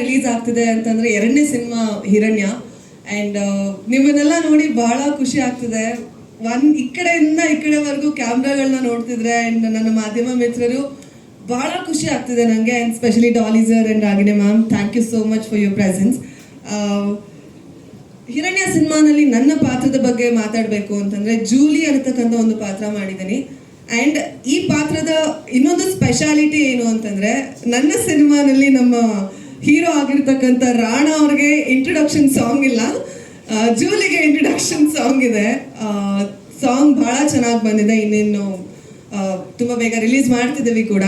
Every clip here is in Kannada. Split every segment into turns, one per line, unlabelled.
ರಿಲೀಸ್ ಆಗ್ತಿದೆ ಅಂತಂದ್ರೆ ಎರಡನೇ ಸಿನಿಮಾ ಹಿರಣ್ಯ. ಅಂಡ್ ನಿಮ್ಮನ್ನೆಲ್ಲ ನೋಡಿ ಬಹಳ ಖುಷಿ ಆಗ್ತಿದೆ. ಒನ್ ಈ ಕಡೆಯಿಂದ ಈ ಕಡೆವರೆಗೂ ಕ್ಯಾಮ್ರಾಗಳನ್ನ ನೋಡ್ತಿದ್ರೆ ಅಂಡ್ ನನ್ನ ಮಾಧ್ಯಮ ಮಿತ್ರರು ಬಹಳ ಖುಷಿ ಆಗ್ತಿದೆ ನನಗೆ and specially Daali sir and Ragini ma'am thank you so much for your presence Hiranya ಸಿನಿಮಾನಲ್ಲಿ ನನ್ನ ಪಾತ್ರದ ಬಗ್ಗೆ ಮಾತಾಡಬೇಕು ಅಂತಂದ್ರೆ ಜೂಲಿ ಅನ್ನತಕ್ಕಂಥ ಒಂದು ಪಾತ್ರ ಮಾಡಿದ್ದೀನಿ. ಅಂಡ್ ಈ ಪಾತ್ರದ ಇನ್ನೊಂದು ಸ್ಪೆಷಾಲಿಟಿ ಏನು ಅಂತಂದ್ರೆ ನನ್ನ ಸಿನಿಮಾನಲ್ಲಿ ನಮ್ಮ ಹೀರೋ ಆಗಿರ್ತಕ್ಕಂಥ ರಾಣಾ ಅವ್ರಿಗೆ ಇಂಟ್ರೊಡಕ್ಷನ್ ಸಾಂಗ್ ಇಲ್ಲ. ಜೂಲಿಗೆ ಇಂಟ್ರೊಡಕ್ಷನ್ ಸಾಂಗ್ ಇದೆ. ಸಾಂಗ್ ಬಹಳ ಚೆನ್ನಾಗಿ ಬಂದಿದೆ. ಇನ್ನೇನು ತುಂಬಾ ಬೇಗ ರಿಲೀಸ್ ಮಾಡ್ತಿದ್ದೀವಿ ಕೂಡ.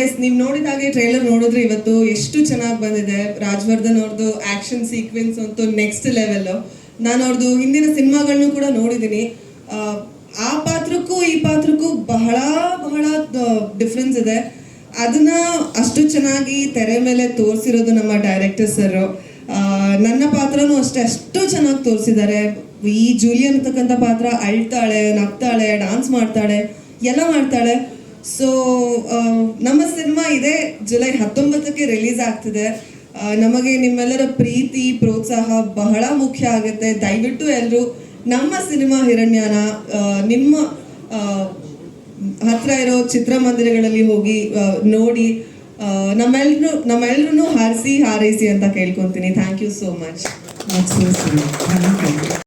ಎಸ್ ನೀವು ನೋಡಿದ ಹಾಗೆ ಟ್ರೈಲರ್ ನೋಡಿದ್ರೆ ಇವತ್ತು ಎಷ್ಟು ಚೆನ್ನಾಗಿ ಬಂದಿದೆ. ರಾಜವರ್ಧನ್ ಅವ್ರದ್ದು ಆಕ್ಷನ್ ಸೀಕ್ವೆನ್ಸ್ ಅಂತೂ ನೆಕ್ಸ್ಟ್ ಲೆವೆಲ್ ನಾನು ಅವ್ರದ್ದು ಹಿಂದಿನ ಸಿನಿಮಾಗಳನ್ನು ಕೂಡ ನೋಡಿದ್ದೀನಿ. ಆ ಪಾತ್ರಕ್ಕೂ ಈ ಪಾತ್ರಕ್ಕೂ ಬಹಳ ಬಹಳ ಡಿಫ್ರೆನ್ಸ್ ಇದೆ. ಅದನ್ನ ಅಷ್ಟು ಚೆನ್ನಾಗಿ ತೆರೆ ಮೇಲೆ ತೋರಿಸಿರೋದು ನಮ್ಮ ಡೈರೆಕ್ಟರ್ ಸರ್ ನನ್ನ ಪಾತ್ರನೂ ಅಷ್ಟೇ, ಅಷ್ಟು ಚೆನ್ನಾಗಿ ತೋರಿಸಿದ್ದಾರೆ. ಈ ಜೂಲಿಯನ್ ಅಂತಕ್ಕಂಥ ಪಾತ್ರ ಅಳ್ತಾಳೆ, ನಗ್ತಾಳೆ ಡಾನ್ಸ್ ಮಾಡ್ತಾಳೆ, ಎಲ್ಲ ಮಾಡ್ತಾಳೆ. ಸೊ ನಮ್ಮ ಸಿನಿಮಾ ಇದೆ ಜುಲೈ ಹತ್ತೊಂಬತ್ತಕ್ಕೆ ರಿಲೀಸ್ ಆಗ್ತಿದೆ. ನಮಗೆ ನಿಮ್ಮೆಲ್ಲರ ಪ್ರೀತಿ, ಪ್ರೋತ್ಸಾಹ ಬಹಳ ಮುಖ್ಯ ಆಗುತ್ತೆ. ದಯವಿಟ್ಟು ಎಲ್ಲರೂ ನಮ್ಮ ಸಿನಿಮಾ ಹಿರಣ್ಯನ ನಿಮ್ಮ ಹತ್ರ ಇರೋ ಚಿತ್ರಮಂದಿರಗಳಲ್ಲಿ ಹೋಗಿ ನೋಡಿ ನಮ್ಮೆಲ್ರು ನಮ್ಮೆಲ್ರೂ ಹಾರಿಸಿ ಹಾರೈಸಿ ಅಂತ ಕೇಳ್ಕೊತೀನಿ. Thank you so much